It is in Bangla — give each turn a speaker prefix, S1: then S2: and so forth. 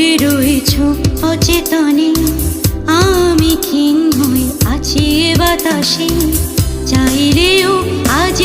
S1: দূরে রয়েছ অচেতনে। আমি ক্ষীণ হয়ে আছি বাতাসে। চাইলেও আজ